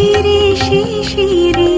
শিশিরে শিশিরে